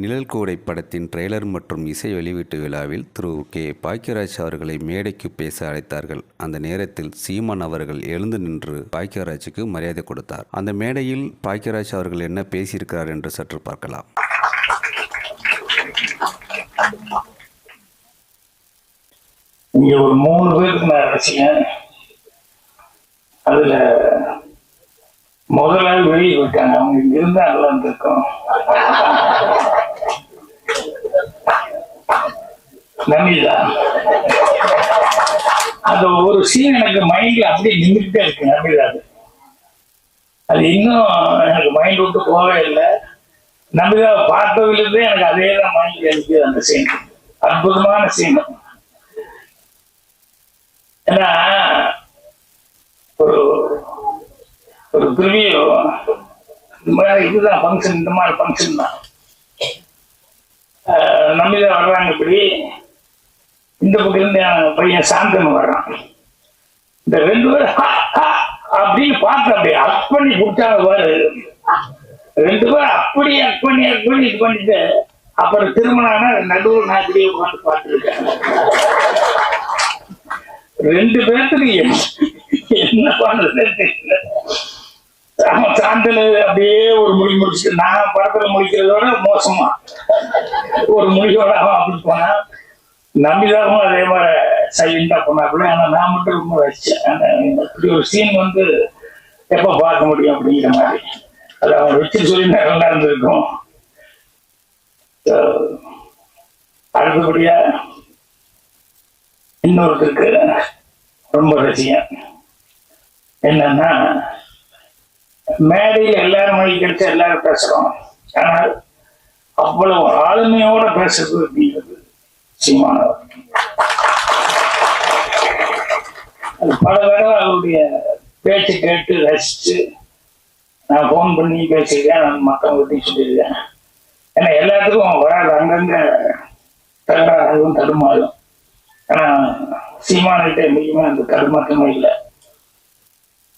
நிழல்கூடை படத்தின் ட்ரெய்லர் மற்றும் இசை வெளியீட்டு விழாவில் திரு. கே. பாக்கியராஜ் அவர்களை மேடைக்கு பேச அழைத்தார்கள். அந்த நேரத்தில் சீமான் அவர்கள் எழுந்து நின்று பாக்கியராஜுக்கு மரியாதை கொடுத்தார். அந்த மேடையில் பாக்கியராஜ் அவர்கள் என்ன பேசியிருக்கிறார் என்று சற்று பார்க்கலாம். இங்க ஒரு மூணு பேருக்கு நான் நினைச்சேன் அதுல முதல்ல வெளியே போயிட்டாங்க அவங்க இருந்தா நல்லா இருந்திருக்கும். நம்பிதா அந்த ஒரு சீன் எனக்கு மைண்ட்ல அப்படியே நின்றுட்டே இருக்கு. நம்பிதா அது. அது இன்னும் எனக்கு மைண்ட் விட்டு போகவே இல்லை. நம்பிதா பார்த்ததுலேருந்து எனக்கு அதே தான் மைண்ட்ல இருக்குது அந்த சீன் அற்புதமான சீன் ஏன்னா ஒரு ஒரு இந்த மாதிரி இதுதான் ஃபங்க்ஷன் இந்த மாதிரி ஃபங்க்ஷன் தான். ஆஹ் நம்பிதான் வர்றாங்க இப்படி. இந்த பக்கம் இருந்து என் பையன் சாந்தன் வர்றான். இந்த ரெண்டு பேரும் அப்படின்னு பார்த்து அப்படியே அக் பண்ணி கொடுத்தாங்க பாரு. ரெண்டு பேரும் அப்படியே அக் பண்ணி அக் பண்ணி இது பண்ணிட்டு அப்புறம் திருமணம்னா நடுவில் நான் இப்படியே உட்காந்து பார்த்துருக்கேன். ரெண்டு பேர்த்துக்கு என்ன- பண்ணுறதுன்னு பண்றது தெரியல. அவன் அப்படியே ஒரு மொழி முடிச்சு நான் படத்துல முடிக்கிறதோட மோசமா. ஒரு மொழியோட அவன் அப்படி போனான் நம்பிதாகவும் அதே மாதிரி சைலண்டா போனாப்புல ஆனா நான் மட்டும் ரொம்ப வச்சேன் ஆனா இப்படி ஒரு சீன் வந்து எப்ப பார்க்க முடியும் அப்படிங்கிற மாதிரி. அது அவன் வச்சு சொல்லி நல்லா இருந்திருக்கும். அடுத்தபடியா இன்னொருத்தருக்கு ரொம்ப ரசியம் என்னன்னா மேடையில் எல்லாரும் மொழி கிடைச்சா எல்லாரும் பேசுறோம். ஆனால் அவ்வளவு ஆளுமையோட பேசுறது அப்படிங்கிறது சீமானவர் அது பல தடவை அவருடைய பேச்சு கேட்டு ரசிச்சு நான் ஃபோன் பண்ணி பேசியிருக்கேன் நான் மக்கள்கிட்டையும் சொல்லியிருக்கேன். ஏன்னா எல்லாத்துக்கும் வராது அங்கங்க தகராறும் தடுமாறும். ஆனா சீமானிட்ட என்னைக்குமே அந்த தடுமாற்றமே இல்லை.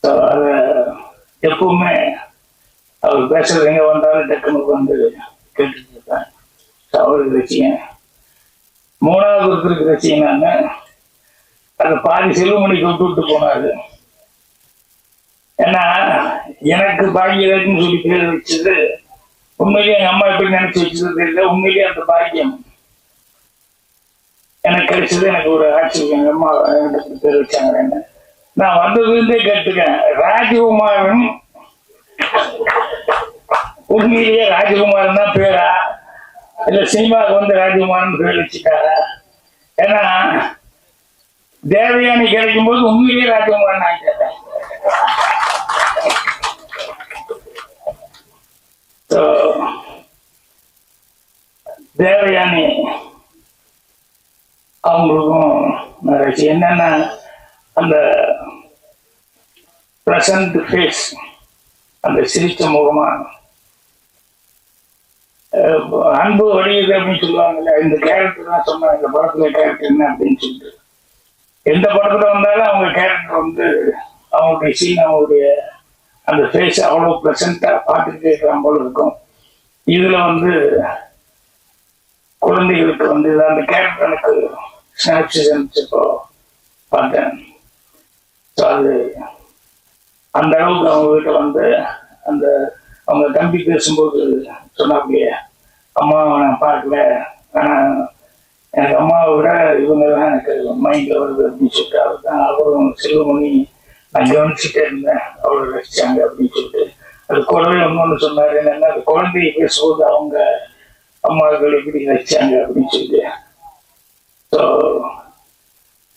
ஸோ அதை எப்பவுமே அவர் பேசுறது எங்க வந்தாலும் டக்குனு வந்து கேட்டுட்டு இருப்பேன் அவருக்கு ரசிகன் மூணாவது ஒருத்தருக்கு ரசிகனாங்க அது அந்த பாதி செல்வமணிக்கு விட்டு விட்டு போனாரு. ஏன்னா எனக்கு பாக்கியராஜ்னு சொல்லி பேர் வச்சது உண்மையிலேயே எங்க அம்மா எப்படி நினைச்சு வச்சது தெரியல உண்மையிலேயே அந்த பாக்கியம் எனக்கு கிடைச்சது எனக்கு ஒரு ஆச்சரியம் எங்க அம்மா எனக்கு பேர் வச்சாங்க என்ன நான் வந்ததுலேருந்தே கேட்டுக்கேன். ராஜகுமாரன் உண்மையிலேயே ராஜகுமாரன் தான் பேரா? இல்ல சினிமாவுக்கு வந்து ராஜகுமாரன் பேர் வச்சுட்டாரா? ஏன்னா தேவயானி கிடைக்கும் போது உண்மையிலேயே ராஜகுமாரன் நான் கேட்டேன். தேவயானி அவங்களுக்கும் நிறைய என்னன்னா அந்த பிரசன்ட் ஃபேஸ் அந்த சிரித்த முகமா அன்பு வடியுது அப்படின்னு சொல்லுவாங்கல்ல இந்த கேரக்டர் தான் சொன்னாங்க இந்த படத்துல கேரக்டர் என்ன அப்படின்னு சொல்லிட்டு. எந்த படத்துல வந்தாலும் அவங்க கேரக்டர் வந்து அவங்களுடைய சீன் அவங்களுடைய அந்த ஃபேஸ் அவ்வளோ ப்ரெசண்டா பார்த்துக்கிட்டே இருக்கிற போல இருக்கும். இதுல வந்து குழந்தைகளுக்கு வந்து அந்த கேரக்டர் எனக்கு ஸ்னாப்ஸ் இப்போ பார்த்தேன். ஸோ அது அந்த அளவுக்கு அவங்க வீட்டில் வந்து அந்த அவங்க தம்பி பேசும்போது சொன்னாப்பிலையே அம்மாவை நான் பார்க்கல. ஆனால் எனக்கு அம்மாவை விட இவங்க தான் எனக்கு மைண்டில் வருது அப்படின்னு சொல்லிட்டு அவர் தான் அவரும் செல்வமணி நான் கவனிச்சுட்டே இருந்தேன். அவ்வளோ ரசிச்சாங்க அப்படின்னு சொல்லிட்டு. அது கூடவே இன்னொன்று சொன்னார் என்னன்னா அந்த குழந்தைய பேசும்போது அவங்க அம்மாக்கள் எப்படி ரசிச்சாங்க அப்படின்னு சொல்லிட்டு. ஸோ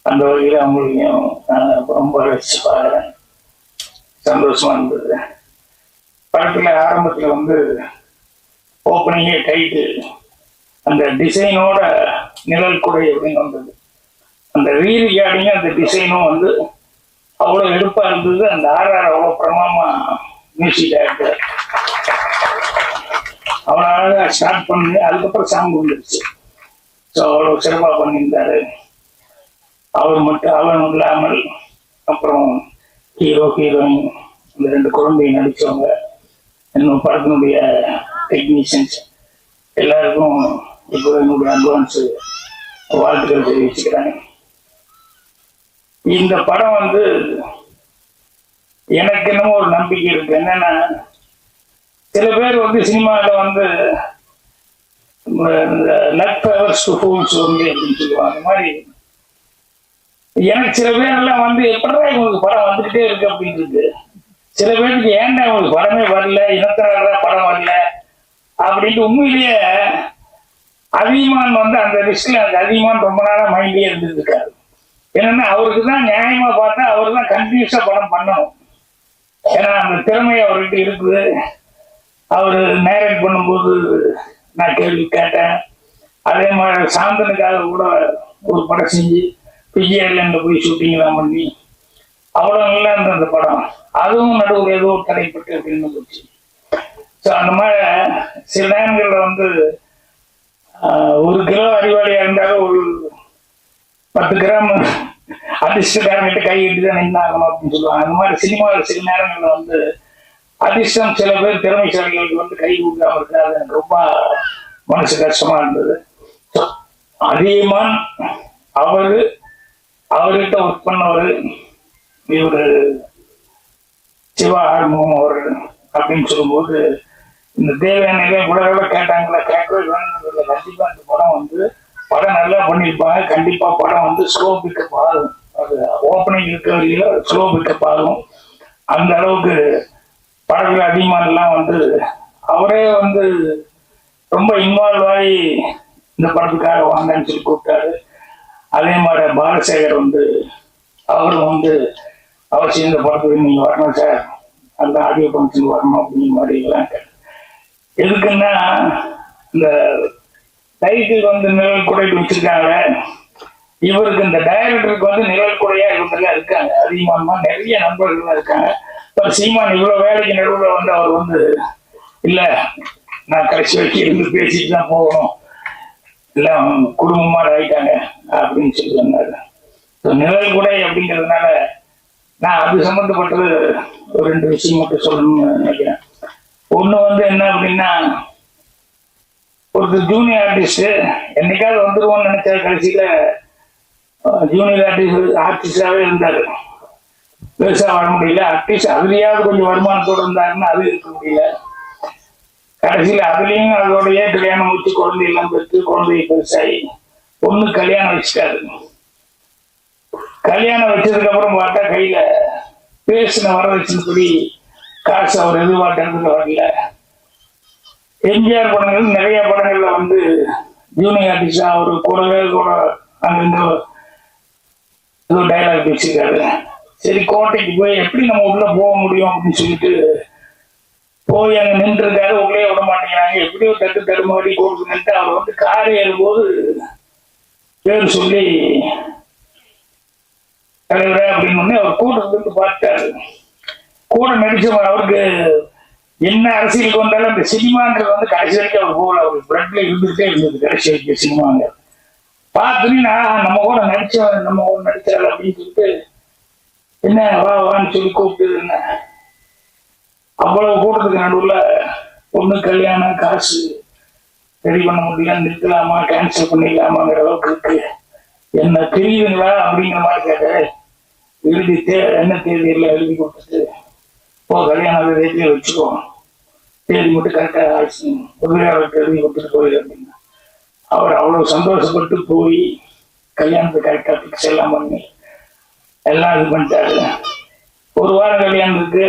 அந்த வகையில் அவங்களையும் நான் ரொம்ப ரசிச்சு பார்க்குறேன் சந்தோஷமா இருந்தது. படத்துல ஆரம்பத்துல வந்து ஓப்பனிங்கே டைட்டு அந்த டிசைனோட நிழல் குடை அப்படின்னு வந்தது. அந்த ரீரிகார்டிங்க அந்த டிசைனும் வந்து அவ்வளோ எடுப்பா இருந்தது. அந்த ஆர்ஆர் அவ்வளோ பிரமாமா மியூசிக் டைரக்டர் அவ்வளோ அழகா ஸ்டார்ட் பண்ணி அதுக்கப்புறம் சாங் வந்துருச்சு. ஸோ அவ்வளோ சிறப்பாக பண்ணியிருந்தாரு. அவர் மட்டும் அவன் இல்லாமல் அப்புறம் ஹீரோ ஹீரோயின் இந்த ரெண்டு குழந்தையும் நடிச்சவங்க இன்னும் படத்தினுடைய டெக்னீஷியன்ஸ் எல்லாருக்கும் இப்போ என்னுடைய அட்வான்ஸ் வாழ்த்துக்கள் தெரிவிச்சுக்கிறேன். இந்த படம் வந்து எனக்கு என்னமோ ஒரு நம்பிக்கை இருக்கு. என்னன்னா சில பேர் வந்து சினிமாவில் வந்து இந்த லக் ஃபேவர்ஸ் டு ஃபூல்ஸ் வந்து அப்படின்னு சொல்லுவாங்க. அந்த மாதிரி எனக்கு சில பேர்லாம் வந்து எப்படா இவங்களுக்கு படம் வந்துகிட்டே இருக்கு அப்படின்னு இருக்கு. சில பேருக்கு ஏன்டா இவங்களுக்கு படமே வரல இனத்தினால படம் வரல அப்படின்ட்டு உண்மையிலேயே அதிகமான் வந்து அந்த லிஸ்ட்ல அந்த அதிகமான் ரொம்ப நாளா மைண்ட்லயே இருந்திருக்காரு என்னன்னா அவருக்கு தான் நியாயமா பார்த்தா அவர் தான் கன்ஃபியூஸா படம் பண்ணணும். ஏன்னா அந்த திறமை அவர்கிட்ட இருக்குது அவர் மேரேஜ் பண்ணும்போது நான் கேள்வி கேட்டேன். அதே மாதிரி சாந்தனுக்காக கூட ஒரு படம் செஞ்சு பிஜிஆர்லேருந்து போய் ஷூட்டிங்லாம் பண்ணி அவ்வளோ நல்லா இருந்த அந்த படம். அதுவும் நடுவில் ஏதோ தடைப்பட்டு அப்படின்னு போச்சு ஸோ அந்த மாதிரி சில நேரங்களில் வந்து ஒரு கிலோ அறிவாளியாக இருந்தாலும் ஒரு பத்து கிராம் அதிர்ஷ்டக்காரங்கிட்ட கையிட்டு தான் நின்னாகணும் அப்படின்னு சொல்லுவாங்க. அந்த மாதிரி சினிமாவில் சில நேரங்களில் வந்து அதிர்ஷ்டம் சில பேர் திறமைசாலிகளுக்கு வந்து கை கொடுக்காம இருக்கு அது எனக்கு ரொம்ப மனசு கஷ்டமா இருந்தது. So, அதிகமான் அவரு அவர்கிட்ட ஒர்க் பண்ணவர் இவர் சிவா ஆறுமுகம் அவர் அப்படின்னு சொல்லும்போது இந்த தேவையானவே கூட கேட்டாங்களா கேட்கவே வேணுங்கிறதுல கண்டிப்பா இந்த படம் வந்து படம் நல்லா பண்ணியிருப்பாங்க. கண்டிப்பா படம் வந்து ஸ்லோ பிக்கப் ஆகும் அது ஓப்பனிங் இருக்க வரையில ஸ்லோ பிக்கப் ஆகும் அந்த அளவுக்கு படங்கள் அதிகமானலாம் வந்து அவரே வந்து ரொம்ப இன்வால்வ் ஆகி இந்த படத்துக்காக வாங்கன்னு சொல்லி கூப்பிட்டாரு. அதே மாதிரி பாலசேகர் வந்து அவரும் வந்து அவசியம் இந்த படத்துக்கு நீங்கள் வரணும் சார். அந்த ஆடியோ ஃபங்க்ஷன் வரணும் அப்படிங்கிற மாதிரி எல்லாம் எதுக்குன்னா இந்த டைட்டில் வந்து நிழல் குடைட்டு வச்சிருக்காங்க. இவருக்கு இந்த டைரக்டருக்கு வந்து நிழல் குடையா இவங்கெல்லாம் இருக்காங்க. அதிகமா நிறைய நண்பர்கள்லாம் இருக்காங்க. இப்போ சீமான் இவ்வளோ வேலைக்கு நடுவில் வந்து அவர் வந்து இல்லை நான் கடைசி வரைக்கும் இருந்து பேசிட்டு தான் போகணும். எல்லாம் குடும்பமா ஆயிட்டாங்க அப்படின்னு சொல்லி சொன்னாரு. நிழல் கூட அப்படிங்கிறதுனால நான் அது சம்பந்தப்பட்டது ஒரு ரெண்டு விஷயம் மட்டும் சொல்லணும்னு நினைக்கிறேன். ஒண்ணு வந்து என்ன அப்படின்னா ஒருத்தர் ஜூனியர் ஆர்டிஸ்ட் என்னைக்காவது வந்துருவோம்னு நினைச்ச கடைசியில ஜூனியர் ஆர்டிஸ்ட் ஆர்டிஸ்டாவே இருந்தாரு. பெருசா வர முடியல. அட்லீஸ்ட் அதுலயாவது கொஞ்சம் வருமானத்தோடு இருந்தாருன்னு அது இருக்க முடியல. கடைசியில அதுலயும் அதோடய கல்யாணம் வச்சு குழந்தை எல்லாம் பெற்று குழந்தைய பெருசாகி பொண்ணு கல்யாணம் வச்சுட்டாரு. கல்யாணம் வச்சதுக்கு அப்புறம் பார்த்தா கையில பேசின வரதட்சணைப்படி காசு அவர் எதிர்பார்க்கறதுக்கு வரல. எம்ஜிஆர் படங்கள் நிறைய படங்கள்ல வந்து ஜூனியர் ஆர்டிஸ்டா அவரு கூடவே கூட அங்கிருந்து ஏதோ டைலாக் பேசியிருக்காரு சரி கோட்டைக்கு போய் எப்படி நம்ம உள்ள போக முடியும் அப்படின்னு சொல்லிட்டு போய் அங்க நின்றுருக்காரு உள்ளே விட மாட்டேங்கிறாங்க. எப்படியோ தட்டு தடுமாறி கொடுத்து நின்று அவர் வந்து கார் ஏறும்போது பேர் சொல்லி தலைவர அப்படின்னு அவர் கூட்டத்துல இருந்து பார்த்தாரு கூட நடிச்சவர் அவருக்கு என்ன அரசியலுக்கு வந்தாலும் இந்த சினிமாங்கிறது வந்து கடைசி வரைக்கும் அவர் போகல. அவர் பிளட்ல இருந்துகிட்டே இருந்தது கடைசி வரைக்கும் சினிமாங்க. பார்த்துன்னு நம்ம கூட நடிச்சவன் நம்ம கூட நடிச்சாள் அப்படின்னு சொல்லிட்டு என்ன வா வான்னு சொல்லி கூப்பிட்டு என்ன? அவ்வளவு கூட்டத்துக்கு நடுவில் பொண்ணு கல்யாணம் காசு ரெடி பண்ண முடியல நிறுத்தலாமா கேன்சல் பண்ணிடலாமாங்கிற அளவுக்கு இருக்கு. என்ன தெரியுதுங்களா அப்படிங்கிற மாதிரி கேட்க எழுதி தே என்ன தேதி எல்லாம் எழுதி கொடுத்துட்டு போ கல்யாணம் தேதியை வச்சுக்கோ. தேதி மட்டும் கரெக்டாக ஆச்சு. உதவியாளருக்கு எழுதி கொடுத்துட்டு போயிடு அப்படின்னா அவர் அவ்வளவு சந்தோஷப்பட்டு போய் கல்யாணத்தை கரெக்டாக ஃபிக்ஸ் எல்லாம் பண்ணி எல்லாம் இது பண்ணிட்டாரு. ஒரு வாரம் கல்யாணத்துக்கு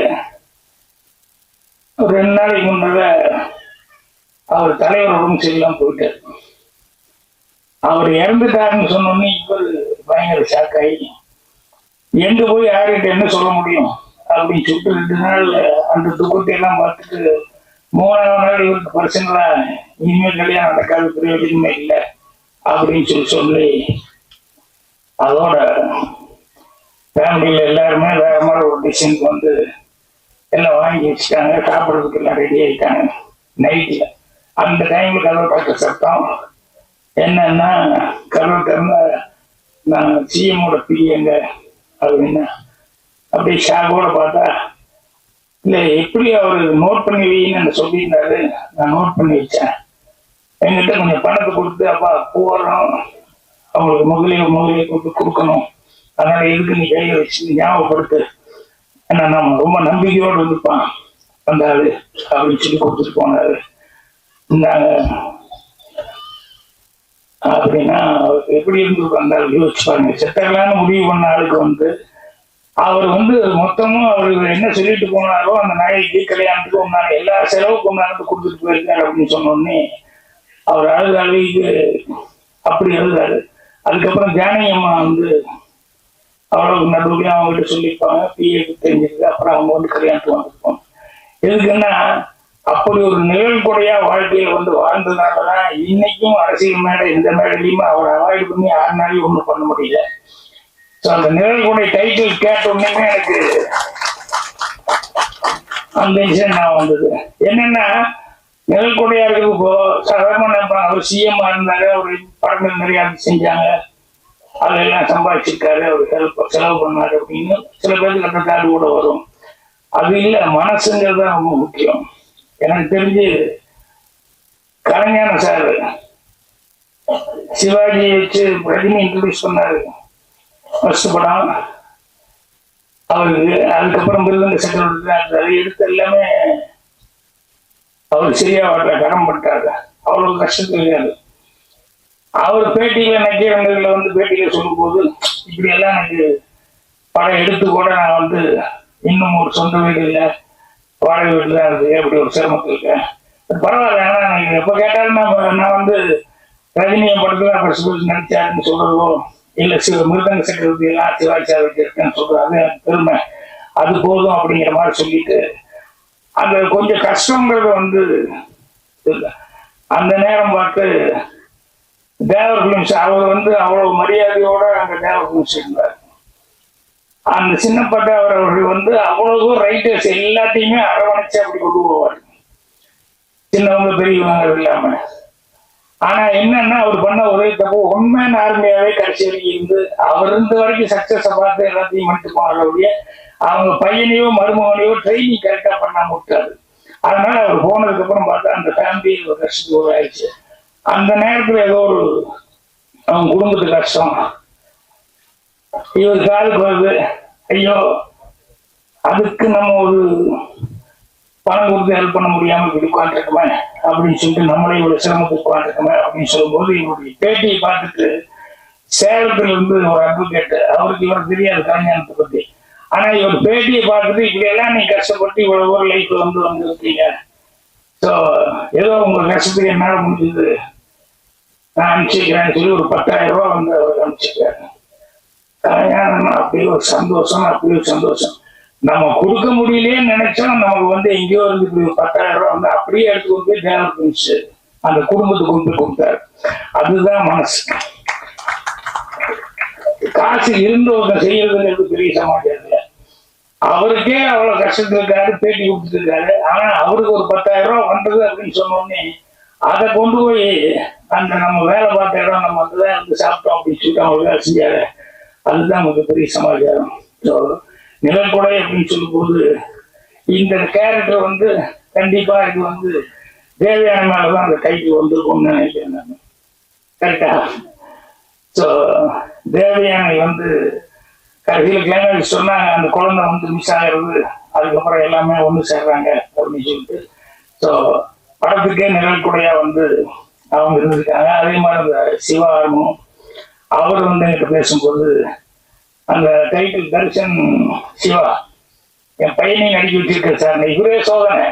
ஒரு ரெண்டு நாளைக்கு முன்னால அவர் தலைவர் உடம்பு சரியில்லாம போயிட்டாரு. அவர் இறந்துட்டாருன்னு சொன்னோன்னே இவர் பயங்கர ஷாக் ஆகி எங்க போய் யார்கிட்ட என்ன சொல்ல முடியும்? அப்படின்னு சொல்லிட்டு ரெண்டு நாள் அந்த துக்கத்தை எல்லாம் பார்த்துட்டு மூணாவது நாள் இவருக்கு பர்சனலா இனிமேல் கல்யாணம் நடக்காத பிரயோஜனமே இல்லை அப்படின்னு சொல்லி சொல்லி அதோட ஃபேமிலியில் எல்லாருமே வேற மாதிரி ஒரு டிசைனுக்கு வந்து எல்லாம் வாங்கி வச்சுட்டாங்க சாப்பிட்றதுக்கு எல்லாம் ரெடி ஆயிட்டாங்க. நைட்டில் அந்த டைமில் கதவை பார்க்க சத்தம் என்னன்னா கடவுள் திறந்த நான் சிஎம்மோட பிரியங்க அப்படின்னா அப்படியே ஷாக்கோட பார்த்தா இல்லை எப்படி அவர் நோட் பண்ணி வைன்னு சொல்லியிருந்தாரு? நான் நோட் பண்ணி வச்சேன். என்கிட்ட கொஞ்சம் பணத்தை கொடுத்து அப்பா போடுறோம் அவங்களுக்கு முதலே முதலே கொடுத்து கொடுக்கணும். அதனால எதுக்கு நீ கையில வச்சு ஞாபகப்படுத்து. ஏன்னா நம்ம ரொம்ப நம்பிக்கையோடு இருப்பான் அந்த ஆளு அப்படின்னு சொல்லி கொடுத்துட்டு போனாரு. அப்படின்னா எப்படி இருந்திருக்கும் அந்த ஆள் யோசிச்சு பாருங்க. செத்தரலான்னு முடிவு பண்ண ஆளுக்கு வந்து அவர் வந்து மொத்தமும் அவர் என்ன சொல்லிட்டு போனாரோ அந்த நாளைக்கு கல்யாணத்துக்கு உண்டான எல்லா செலவுக்கு உண்டானது கொடுத்துட்டு போயிருக்காரு அப்படின்னு சொன்ன உடனே அவர் அழுது அழுது அப்படி அழுதாரு. அதுக்கப்புறம் ஜானகி அம்மா வந்து அவ்வளவு நடுவுலையும் அவங்ககிட்ட சொல்லியிருப்பாங்க பிஏக்கு தெரிஞ்சிருக்கு அப்புறம் அவங்க வந்து கல்யாணத்துக்கு வந்திருப்பாங்க. எதுக்குன்னா அப்படி ஒரு நிழல்குடையா வாழ்க்கையில வந்து வாழ்ந்ததுனாலதான் இன்னைக்கும் அரசியல் மேடை எந்த மேடையிலையுமே அவரை அவாய்ட் பண்ணி யாருனாலையும் ஒண்ணும் பண்ண முடியல. ஸோ அந்த நிழல்குடை டைட்டில் கேட்ட உடனே எனக்கு அந்த விஷயம் நான் வந்தது. என்னன்னா நிழல்குடையா இருக்கிறது இப்போ சாதாரண நினைப்பாங்க அவர் சிஎம்மா இருந்தாங்க அவர் படங்கள் நிறைய செஞ்சாங்க. அதெல்லாம் சம்பாதிச்சிருக்காரு அவர் ஹெல்ப் செலவு பண்ணாரு அப்படின்னு சில பேருக்கு அந்த கார்டு கூட வரும். அது இல்லை மனசுங்கிறது தான் ரொம்ப முக்கியம். எனக்கு தெரிஞ்சு கலைஞான சார் சிவாஜியை வச்சு ரஜினி இன்ட்ரடியூஸ் பண்ணாரு. ஃபர்ஸ்ட் படம். அவருக்கு அதுக்கப்புறம் மிருதங்க சக்கரவர்த்தி அதை எடுத்து எல்லாமே அவர் சரியா வரல கடன் பண்ணிட்டாரு அவ்வளவு கஷ்டத்தில் இருக்காரு. அவர் பேட்டியில நக்கீரங்களில் வந்து பேட்டியில சொல்லும்போது இப்படி எல்லாம் எனக்கு படம் எடுத்து கூட நான் வந்து இன்னும் ஒரு சொந்த வீடு இல்லை வாடகை வீடு தான் இருக்கு அப்படி ஒரு சிரமத்தில் இருக்கேன். பரவாயில்ல ஏன்னா எனக்கு எப்போ கேட்டாலும் நான் நான் வந்து ரஜினியை படத்துல அப்படி சொல்லி நடிச்சாருன்னு சொல்றதோ இல்லை சில மிருதங்க சக்கரவர்த்தி எல்லாம் சிவாஜி சார் வச்சிருக்கேன்னு சொல்றது அது எனக்கு பெருமை. அது போதும் அப்படிங்கிற மாதிரி சொல்லிட்டு அந்த கொஞ்சம் கஷ்டங்கிறது வந்து அந்த நேரம் பார்த்து தேவர் பிலிம்ஸ் அவர் வந்து அவ்வளவு மரியாதையோட அங்க தேவர் பிலிம்ஸ் இருந்தார் அந்த சின்னப்பட்ட அவர் அவர்கள் வந்து அவ்வளவு ரைட்டர்ஸ் எல்லாத்தையுமே அரவணைச்சு அப்படி கொண்டு போவார். சின்னவங்க பெரியவங்க இல்லாம. ஆனா என்னன்னா அவர் பண்ண உதவி தப்பு உண்மையான ஆர்மியாவே கடைசி வரைக்கும் இருந்து அவர் இருந்த வரைக்கும் சக்சஸ் பார்த்து எல்லாத்தையும் பண்ணிட்டு போனார் அவங்க பையனையோ மருமகனையோ ட்ரைனிங் கரெக்டா பண்ணாம விட்டாரு. அதனால அவர் போனதுக்கு அப்புறம் பார்த்தா அந்த ஃபேமிலி ஒரு கஷ்டத்துக்கு ஒரு ஆயிடுச்சு. அந்த நேரத்துல ஏதோ ஒரு அவங்க குடும்பத்துக்கு கஷ்டம். இவர் காலுக்கு வருது. ஐயோ அதுக்கு நம்ம ஒரு பணம் கொடுத்து ஹெல்ப் பண்ண முடியாம இப்படி உட்காந்துருக்குமே அப்படின்னு சொல்லிட்டு நம்மளே இவ்வளவு சிரமத்துக்கு உட்காந்துருக்குமே அப்படின்னு சொல்லும்போது இவருடைய பேட்டியை பார்த்துட்டு சேலத்துல இருந்து ஒரு அட்வொகேட் அவருக்கு இவர் தெரியாது கல்யாணத்தை பத்தி. ஆனா இவர் பேட்டியை பார்த்துட்டு இப்படி எல்லாம் நீ கஷ்டப்பட்டு இவ்வளவு ஒரு வந்து வந்திருக்கீங்க. ஸோ ஏதோ உங்க கஷ்டத்துக்கு என்னால முடிஞ்சது. நான் அனுப்பிச்சிக்கிறேன்னு சொல்லி ஒரு பத்தாயிரம் ரூபாய் வந்து அவருக்கு அனுப்பிச்சிருக்காரு கல்யாணம்னா அப்படி ஒரு சந்தோஷம் அப்படி ஒரு சந்தோஷம். நம்ம கொடுக்க முடியலையேன்னு நினைச்சோம். நமக்கு வந்து எங்கேயோ இருந்து இப்படி பத்தாயிரம் ரூபாய் வந்து அப்படியே எடுத்து கொண்டு போய் தேவர் பிரிச்சு அந்த குடும்பத்துக்கு கொண்டு போய் கொடுத்தாரு. அதுதான் மனசு. காசு இருந்தவங்க செய்யறதுங்கிறது பெரிய சமாளியம் இல்லை அவருக்கே அவ்வளவு கஷ்டத்துல இருக்காரு பேட்டி கொடுத்துருக்காரு ஆனா அவருக்கு ஒரு பத்தாயிரம் ரூபாய் வந்தது அப்படின்னு சொன்ன உடனே அதை கொண்டு போய் அந்த நம்ம வேலை பார்த்த இடம் நம்ம அங்கதான் வந்து சாப்பிட்டோம் அப்படின்னு சொல்லிட்டு அவங்க வேலை செஞ்சாரு அதுதான் நமக்கு பெரிய சமாச்சாரம். ஸோ நிலப்படை அப்படின்னு சொல்லும்போது இந்த கேரக்டர் வந்து கண்டிப்பா இது வந்து தேவையான மேலதான் அந்த கைக்கு வந்திருக்கும்னு நினைக்கிறேன் நான். கரெக்டா ஸோ தேவயானை வந்து கடைசியில் கிளைமேக்ஸ் சொன்னாங்க அந்த குழந்தை வந்து மிஸ் ஆகிறது அதுக்கப்புறம் எல்லாமே ஒன்று சேர்றாங்க அப்படின்னு சொல்லிட்டு. ஸோ படத்துக்கே நிழல் வந்து அவங்க இருந்திருக்காங்க. அதே மாதிரி அந்த சிவா ஆர்வம் அவர் வந்து என்கிட்ட பேசும்போது அந்த டைட்டில் தர்ஷன் சிவா என் பையனையும் நடிக்க வச்சிருக்கேன் சார் இவரே சோதனை.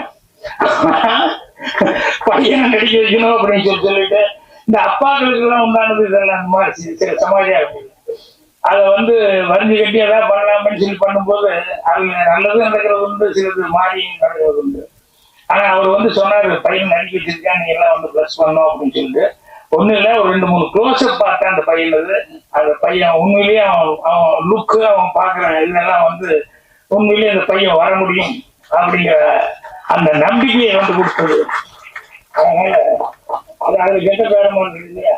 பையனை நடிக்க வைக்கணும் அப்படின்னு சொல்லி சொல்லிட்டு இந்த அப்பாக்களுக்கு எல்லாம் உண்டானது இதெல்லாம் மாதிரி சில சமாஜம் இருக்கு அதை வந்து வரிஞ்சு கட்டி எதாவது பண்ணலாம்னு சொல்லி பண்ணும்போது அது நல்லதும் நடக்கிறது உண்டு சிலது மாறியும் நடக்கிறது உண்டு ஆனா அவர் வந்து சொன்னார் பையன் நடிக்க வச்சிருக்கேன் நீ எல்லாம் வந்து ப்ளஸ் பண்ணணும் அப்படின்னு சொல்லிட்டு. ஒண்ணு இல்ல ஒரு ரெண்டு மூணு க்ளோஸ்அப் பார்த்தேன் அந்த பையனது அந்த பையன் உண்மையிலேயே அவன் அவன் லுக்கு அவன் பாக்குற இதெல்லாம் வந்து உண்மையிலேயே அந்த பையன் வர முடியும் அப்படிங்கிற அந்த நம்பிக்கையை வந்து கொடுத்தது. அதனால அது அதுல கெட்ட பேரமா இருக்கு இல்லையா?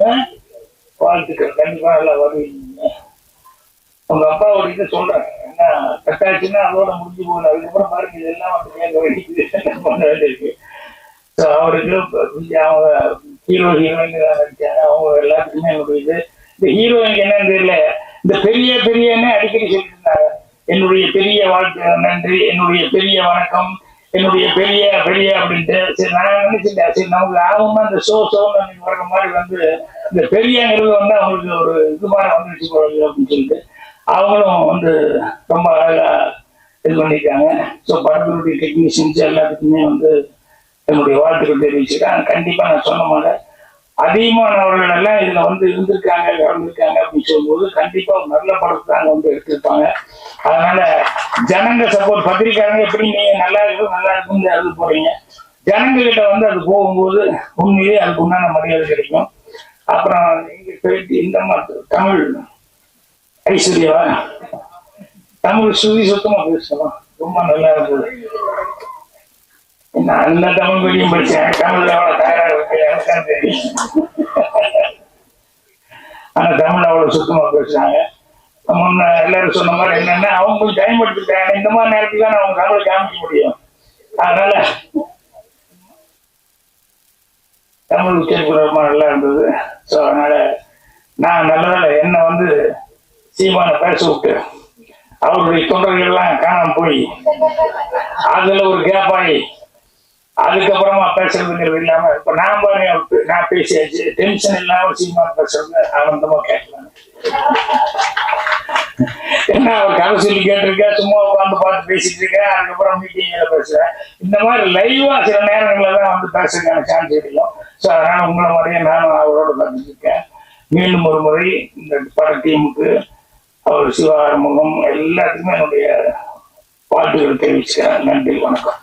ஆ? வாழ்த்துக்கள். கண்டிப்பா நல்லா வருவீங்க. உங்க அப்பா ஒரு இது கட்டாச்சுன்னா அதோட முடிஞ்சு போகுது. அதுக்கப்புறம் பாருங்க இதெல்லாம் வந்து கேட்க வேண்டியது பண்ண வேண்டியிருக்கு. ஸோ அவருக்கு அவங்க ஹீரோ ஹீரோயின் நடிச்சாங்க அவங்க எல்லாத்துக்குமே முடியுது இது இந்த ஹீரோயினுக்கு என்னன்னு தெரியல. இந்த பெரிய பெரியன்னு அடிக்கடி சொல்லியிருந்தாங்க. என்னுடைய பெரிய வாழ்க்கை நன்றி. என்னுடைய பெரிய வணக்கம். என்னுடைய பெரிய பெரிய அப்படின்ட்டு. சரி நான் நினைச்சிட்டேன். சரி நமக்கு ஆகமா இந்த ஷோ ஷோன்னு அன்னைக்கு வர்ற மாதிரி வந்து இந்த பெரியங்கிறது வந்து அவங்களுக்கு ஒரு இது மாதிரி வந்துருச்சு போறது அப்படின்னு சொல்லிட்டு. அவங்களும் வந்து ரொம்ப அழகா இது பண்ணியிருக்காங்க. ஸோ படத்தினுடைய டெக்னீஷியன்ஸ் எல்லாத்துக்குமே வந்து என்னுடைய வாழ்த்துக்கள் தெரிவிச்சிருக்கேன் கண்டிப்பா நான் சொன்ன மாதிரி அதிகமானவர்கள் எல்லாம் இதுல வந்து இருந்திருக்காங்க கலந்துருக்காங்க அப்படின்னு சொல்லும்போது கண்டிப்பா ஒரு நல்ல படத்தை அங்க வந்து எடுத்திருப்பாங்க. அதனால ஜனங்க சப்போர்ட் பத்திரிக்காரங்க எப்படி நீங்க நல்லா இருக்கும் நல்லா இருக்கும்னு எழுத போறீங்க. ஜனங்ககிட்ட வந்து அது போகும்போது உண்மையிலேயே அதுக்கு உண்டான மரியாதை கிடைக்கும். அப்புறம் நீங்க இந்த மாதிரி தமிழ் ஐஸ்வர்யாவா தமிழ் சுதி சுத்தமா பேசலாம் ரொம்ப நல்லா இருந்தது நான் நல்ல தமிழ் மீடியம் படிச்சேன். தமிழ்ல அவ்வளவு தயாரா இருக்கு எனக்கு தெரியும். ஆனா தமிழ் அவ்வளவு சுத்தமா பேசுறாங்க. முன்ன எல்லாரும் சொன்ன மாதிரி என்னன்னா அவங்களுக்கு டைம் எடுத்துட்டாங்க இந்த மாதிரி நேரத்துல தான் அவங்க தமிழ் காமிக்க முடியும். அதனால தமிழ் உச்சரிப்பு ரொம்ப நல்லா இருந்தது. ஸோ அதனால நான் நல்லதால என்ன வந்து சீமான பேச விட்டு அவருடைய தொண்டர்கள் எல்லாம் காணாம போய் அதுல ஒரு கேப் அதுக்கப்புறமா பேசுறதுங்கிறது இல்லாம இப்ப நான் பாருங்க நான் பேசியாச்சு. டென்ஷன் இல்லாம சீமான பேசுறது ஆனந்தமா கேட்கலாம். என்ன அவர் கதை சொல்லி கேட்டிருக்கேன் சும்மா உட்காந்து பார்த்து பேசிட்டு இருக்கேன் அதுக்கப்புறம் மீட்டிங்ல பேசுறேன் இந்த மாதிரி லைவா சில நேரங்களில் தான் வந்து பேசுறதுக்கான சான்ஸ் கிடைக்கும். ஸோ அதனால உங்களை மாதிரியே நானும் அவரோட பார்த்துருக்கேன் மீண்டும் ஒரு முறை இந்த பட டீமுக்கு அவர் சிவா எல்லாத்துக்குமே என்னுடைய வாழ்த்துக்கள் தெரிவிச்சுக்கிறேன். நன்றி வணக்கம்.